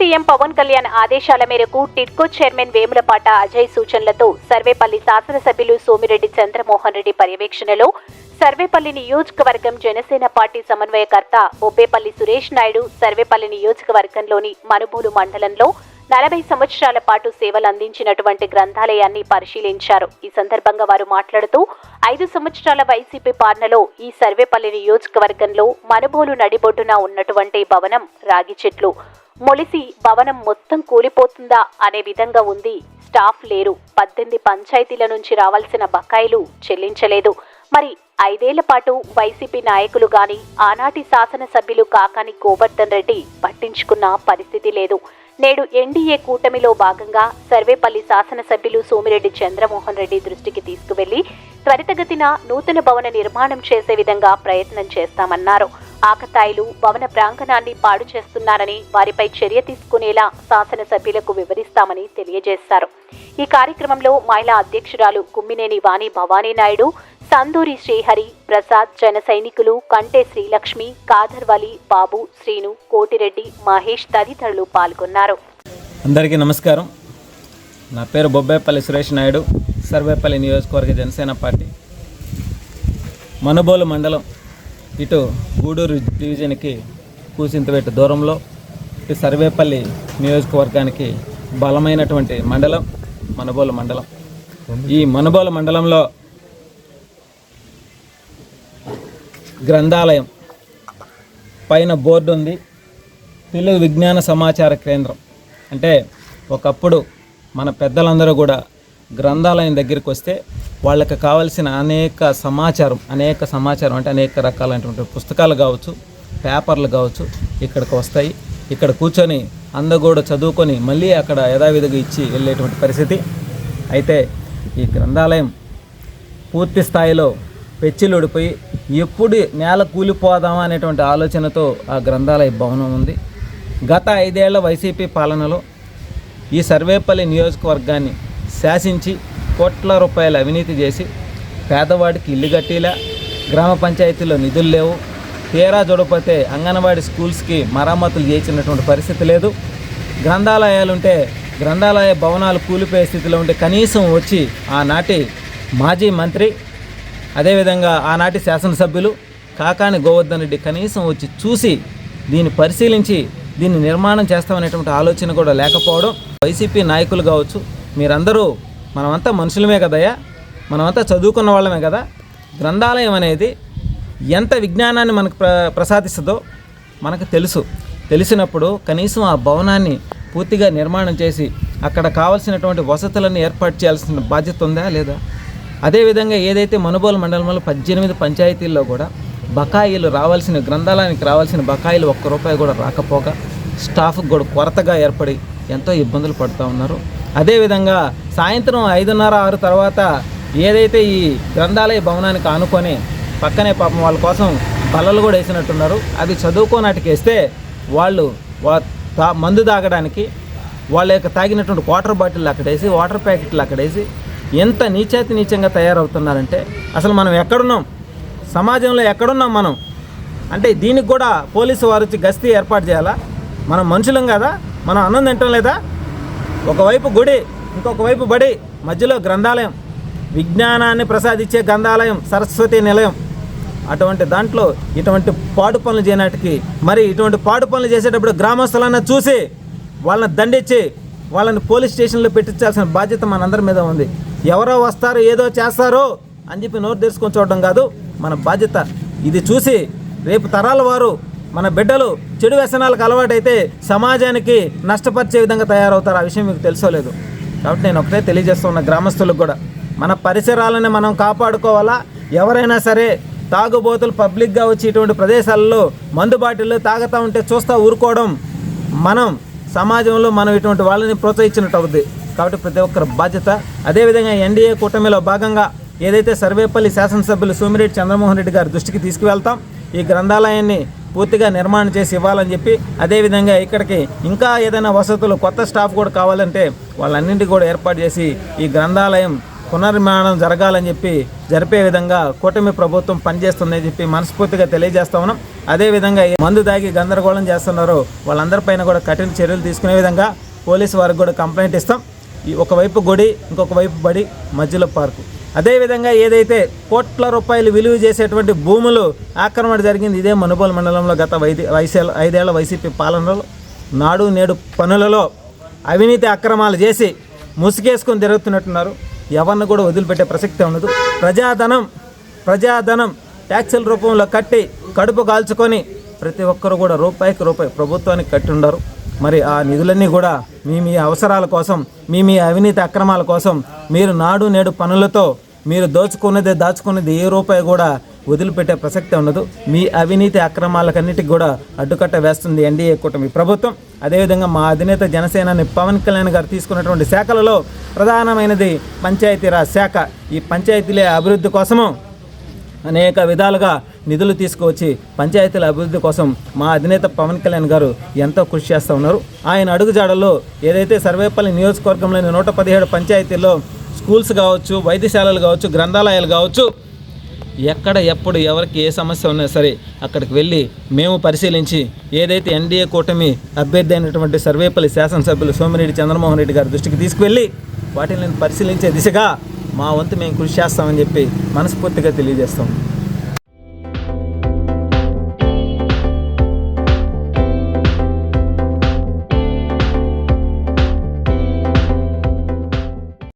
పవన్ కళ్యాణ్ ఆదేశాల మేరకు టిడ్కో చైర్మన్ వేములపాట అజయ్ సూచనలతో సర్వేపల్లి శాసనసభ్యులు సోమిరెడ్డి చంద్రమోహన్ రెడ్డి పర్యవేక్షణలో సర్వేపల్లి నియోజకవర్గం జనసేన పార్టీ సమన్వయకర్త బొబ్బేపల్లి సురేష్ నాయుడు సర్వేపల్లి నియోజకవర్గంలోని మనుబూలు మండలంలో నలభై సంవత్సరాల పాటు సేవలు అందించినటువంటి గ్రంథాలయాన్ని పరిశీలించారు. ఈ సందర్భంగా వారు మాట్లాడుతూ ఐదు సంవత్సరాల వైసీపీ పాలనలో ఈ సర్వేపల్లి నియోజకవర్గంలో మనుబోలు నడిబొడ్డున ఉన్నటువంటి భవనం రాగి చెట్లు మొలిసి భవనం మొత్తం కూలిపోతుందా అనే విధంగా ఉంది. స్టాఫ్ లేరు. పద్దెనిమిది పంచాయతీల నుంచి రావాల్సిన బకాయిలు చెల్లించలేదు. మరి ఐదేళ్ళ పాటు వైసీపీ నాయకులు గాని ఆనాటి శాసనసభ్యులు కాకాని గోవర్ధన్ రెడ్డి పట్టించుకున్న పరిస్థితి లేదు. నేడు ఎన్డీఏ కూటమిలో భాగంగా సర్వేపల్లి శాసనసభ్యులు సోమిరెడ్డి చంద్రమోహన్ రెడ్డి దృష్టికి తీసుకువెళ్ళి త్వరితగతిన నూతన భవన నిర్మాణం చేసే విధంగా ప్రయత్నం చేస్తామన్నారు. ఆకతాయిలు భవన ప్రాంగణాన్ని పాడు చేస్తున్నారని వారిపై చర్య తీసుకునేలా శాసనసభ్యులకు వివరిస్తామని తెలియజేశారు. ఈ కార్యక్రమంలో మహిళా అధ్యక్షురాలు కుమ్మినేని వాణి భవానీ నాయుడు సందూరి శ్రీహరి ప్రసాద్ జన సైనికులు కంటే శ్రీలక్ష్మి కాదర్వలి బాబు శ్రీను కోటిరెడ్డి మహేష్ తదితరులు పాల్గొన్నారు. అందరికీ నమస్కారం. నా పేరు బొబ్బేపల్లి సురేష్ నాయుడు సర్వేపల్లి నియోజకవర్గ జనసేన పార్టీ మనుబోలు మండలం ఇటు గూడూరు డివిజన్కి కూసింతవేట దూరంలో ఇటు సర్వేపల్లి నియోజకవర్గానికి బలమైనటువంటి మండలం మనబోల మండలం. ఈ మనబోల మండలంలో గ్రంథాలయం పైన బోర్డు ఉంది. తెలుగు విజ్ఞాన సమాచార కేంద్రం. అంటే ఒకప్పుడు మన పెద్దలందరూ కూడా గ్రంథాలయం దగ్గరికి వస్తే వాళ్ళకి కావలసిన అనేక సమాచారం అనేక సమాచారం అంటే అనేక రకాలైనటువంటి పుస్తకాలు కావచ్చు పేపర్లు కావచ్చు ఇక్కడికి వస్తాయి. ఇక్కడ కూర్చొని అందగూడ చదువుకొని మళ్ళీ అక్కడ యథావిధిగా ఇచ్చి వెళ్ళేటువంటి పరిస్థితి. అయితే ఈ గ్రంథాలయం పూర్తి స్థాయిలో పెచ్చిలుడిపోయి ఎప్పుడు నేల కూలిపోదామా అనేటువంటి ఆలోచనతో ఆ గ్రంథాలయ భవనం ఉంది. గత ఐదేళ్ళ వైసీపీ పాలనలో ఈ సర్వేపల్లి నియోజకవర్గాన్ని శాసించి కోట్ల రూపాయల అవినీతి చేసి పేదవాడికి ఇల్లు కట్టేలా గ్రామ పంచాయతీలో నిధులు లేవు తీరా చూడకపోతే అంగన్వాడీ స్కూల్స్కి మరమ్మతులు చేసినటువంటి పరిస్థితి లేదు. గ్రంథాలయాలుంటే గ్రంథాలయ భవనాలు కూలిపోయే స్థితిలో ఉంటే కనీసం వచ్చి ఆనాటి మాజీ మంత్రి అదేవిధంగా ఆనాటి శాసనసభ్యులు కాకాని గోవర్ధన్ రెడ్డి కనీసం వచ్చి చూసి దీన్ని పరిశీలించి దీన్ని నిర్మాణం చేస్తామనేటువంటి ఆలోచన కూడా లేకపోవడం వైసీపీ నాయకులు కావచ్చు మీరందరూ మనమంతా మనుషులమే కదయ్యా? మనమంతా చదువుకున్న వాళ్ళమే కదా? గ్రంథాలయం అనేది ఎంత విజ్ఞానాన్ని మనకు ప్ర ప్రసాదిస్తుందో మనకు తెలుసు. తెలిసినప్పుడు కనీసం ఆ భవనాన్ని పూర్తిగా నిర్మాణం చేసి అక్కడ కావలసినటువంటి వసతులను ఏర్పాటు చేయాల్సిన బాధ్యత ఉందా లేదా? అదేవిధంగా ఏదైతే మనుబోల్ మండలంలో పద్దెనిమిది పంచాయతీల్లో కూడా బకాయిలు రావాల్సిన గ్రంథాలయానికి రావాల్సిన బకాయిలు ఒక్క రూపాయి కూడా రాకపోగా స్టాఫ్కి కూడా కొరతగా ఏర్పడి ఎంతో ఇబ్బందులు పడుతూ ఉన్నారు. అదేవిధంగా సాయంత్రం ఐదున్నర ఆరు తర్వాత ఏదైతే ఈ గ్రంథాలయ భవనానికి ఆనుకొని పక్కనే పాపం వాళ్ళ కోసం బల్లలు కూడా వేసినట్టున్నారు. అది చదువుకోనాటికి వేస్తే వాళ్ళు తా- మందు తాగడానికి వాళ్ళ యొక్క తాగినటువంటి వాటర్ బాటిల్ అక్కడ వేసి వాటర్ ప్యాకెట్లు అక్కడేసి ఎంత నీచాతి నీచంగా తయారవుతున్నారంటే అసలు మనం ఎక్కడున్నాం? సమాజంలో ఎక్కడున్నాం మనం? అంటే దీనికి కూడా పోలీసు వారు వచ్చి గస్తీ ఏర్పాటు చేయాలా? మనం మనుషులం కదా? మనం అన్నం తింటం లేదా? ఒకవైపు గుడి ఇంకొక వైపు బడి మధ్యలో గ్రంథాలయం. విజ్ఞానాన్ని ప్రసాదించే గ్రంథాలయం సరస్వతి నిలయం. అటువంటి దాంట్లో ఇటువంటి పాడు పనులు చేయనాటికి మరి ఇటువంటి పాడు పనులు చేసేటప్పుడు గ్రామస్తులన్నా చూసి వాళ్ళని దండించి వాళ్ళని పోలీస్ స్టేషన్లో పెట్టించాల్సిన బాధ్యత మనందరి మీద ఉంది. ఎవరో వస్తారు ఏదో చేస్తారో అని చెప్పి నోరు తెరుచుకొని చూడడం కాదు మన బాధ్యత. ఇది చూసి రేపు తరాల వారు మన బిడ్డలు చెడు వ్యసనాలకు అలవాటైతే సమాజానికి నష్టపరిచే విధంగా తయారవుతారు. ఆ విషయం మీకు తెలుసోలేదు కాబట్టి నేను ఒకటే తెలియజేస్తున్న గ్రామస్తులకు కూడా. మన పరిసరాలని మనం కాపాడుకోవాలా? ఎవరైనా సరే తాగుబోతులు పబ్లిక్గా వచ్చి ఇటువంటి ప్రదేశాలలో మందు బాటిల్లో తాగుతూ ఉంటే చూస్తూ ఊరుకోవడం మనం సమాజంలో మనం ఇటువంటి వాళ్ళని ప్రోత్సహించినట్టు అవుద్ది. కాబట్టి ప్రతి ఒక్కరి బాధ్యత. అదేవిధంగా ఎన్డీఏ కూటమిలో భాగంగా ఏదైతే సర్వేపల్లి శాసనసభ్యులు సోమిరెడ్డి చంద్రమోహన్ రెడ్డి గారి దృష్టికి తీసుకువెళ్తాం ఈ గ్రంథాలయాన్ని పూర్తిగా నిర్మాణం చేసి ఇవ్వాలని చెప్పి అదేవిధంగా ఇక్కడికి ఇంకా ఏదైనా వసతులు కొత్త స్టాఫ్ కూడా కావాలంటే వాళ్ళన్నింటి కూడా ఏర్పాటు చేసి ఈ గ్రంథాలయం పునర్నిర్మాణం జరగాలని చెప్పి జరిపే విధంగా కూటమి ప్రభుత్వం పనిచేస్తుందని చెప్పి మనస్ఫూర్తిగా తెలియజేస్తా ఉన్నాం. అదేవిధంగా మందు తాగి గందరగోళం చేస్తున్నారో వాళ్ళందరిపైన కూడా కఠిన చర్యలు తీసుకునే విధంగా పోలీసు వారికి కూడా కంప్లైంట్ ఇస్తాం. ఈ ఒకవైపు గుడి ఇంకొక వైపు బడి మధ్యలో పార్కు. అదేవిధంగా ఏదైతే కోట్ల రూపాయలు విలువ చేసేటువంటి భూములు ఆక్రమణ జరిగింది ఇదే మనుబోలు మండలంలో గత వైద్య వైసే ఐదేళ్ళ వైసీపీ పాలనలో నాడు నేడు పనులలో అవినీతి అక్రమాలు చేసి ముసుగేసుకొని తిరుగుతున్నట్టున్నారు. ఎవరిని కూడా వదిలిపెట్టే ప్రసక్తి ఉండదు. ప్రజాధనం ప్రజాధనం ట్యాక్సుల రూపంలో కట్టి కడుపు కాల్చుకొని ప్రతి ఒక్కరు కూడా రూపాయికి రూపాయి ప్రభుత్వానికి కట్టి ఉండరు మరి ఆ నిధులన్నీ కూడా మీ మీ అవసరాల కోసం మీ మీ అవినీతి అక్రమాల కోసం మీరు నాడు నేడు పనులతో మీరు దోచుకున్నదే దాచుకున్నది ఏ రూపాయి కూడా వదిలిపెట్టే ప్రసక్తి ఉండదు. మీ అవినీతి అక్రమాలకన్నిటికి కూడా అడ్డుకట్ట వేస్తుంది ఎన్డీఏ కూటమి ప్రభుత్వం. అదేవిధంగా మా అధినేత జనసేనాని పవన్ కళ్యాణ్ గారు తీసుకున్నటువంటి శాఖలలో ప్రధానమైనది పంచాయతీరాజ్ శాఖ. ఈ పంచాయతీలే అభివృద్ధి కోసము అనేక విధాలుగా నిధులు తీసుకువచ్చి పంచాయతీల అభివృద్ధి కోసం మా అధినేత పవన్ కళ్యాణ్ గారు ఎంతో కృషి చేస్తూ ఉన్నారు. ఆయన అడుగుజాడల్లో ఏదైతే సర్వేపల్లి నియోజకవర్గంలోని నూట పదిహేడు పంచాయతీల్లో స్కూల్స్ కావచ్చు వైద్యశాలలు కావచ్చు గ్రంథాలయాలు కావచ్చు ఎక్కడ ఎప్పుడు ఎవరికి ఏ సమస్య ఉన్నా సరే అక్కడికి వెళ్ళి మేము పరిశీలించి ఏదైతే ఎన్డీఏ కూటమి అభ్యర్థి అయినటువంటి సర్వేపల్లి శాసనసభ్యులు సోమిరెడ్డి చంద్రమోహన్ రెడ్డి గారి దృష్టికి తీసుకువెళ్ళి వాటిని పరిశీలించే దిశగా మా వంతు మేము కృషి చేస్తామని చెప్పి మనస్ఫూర్తిగా తెలియజేస్తాం.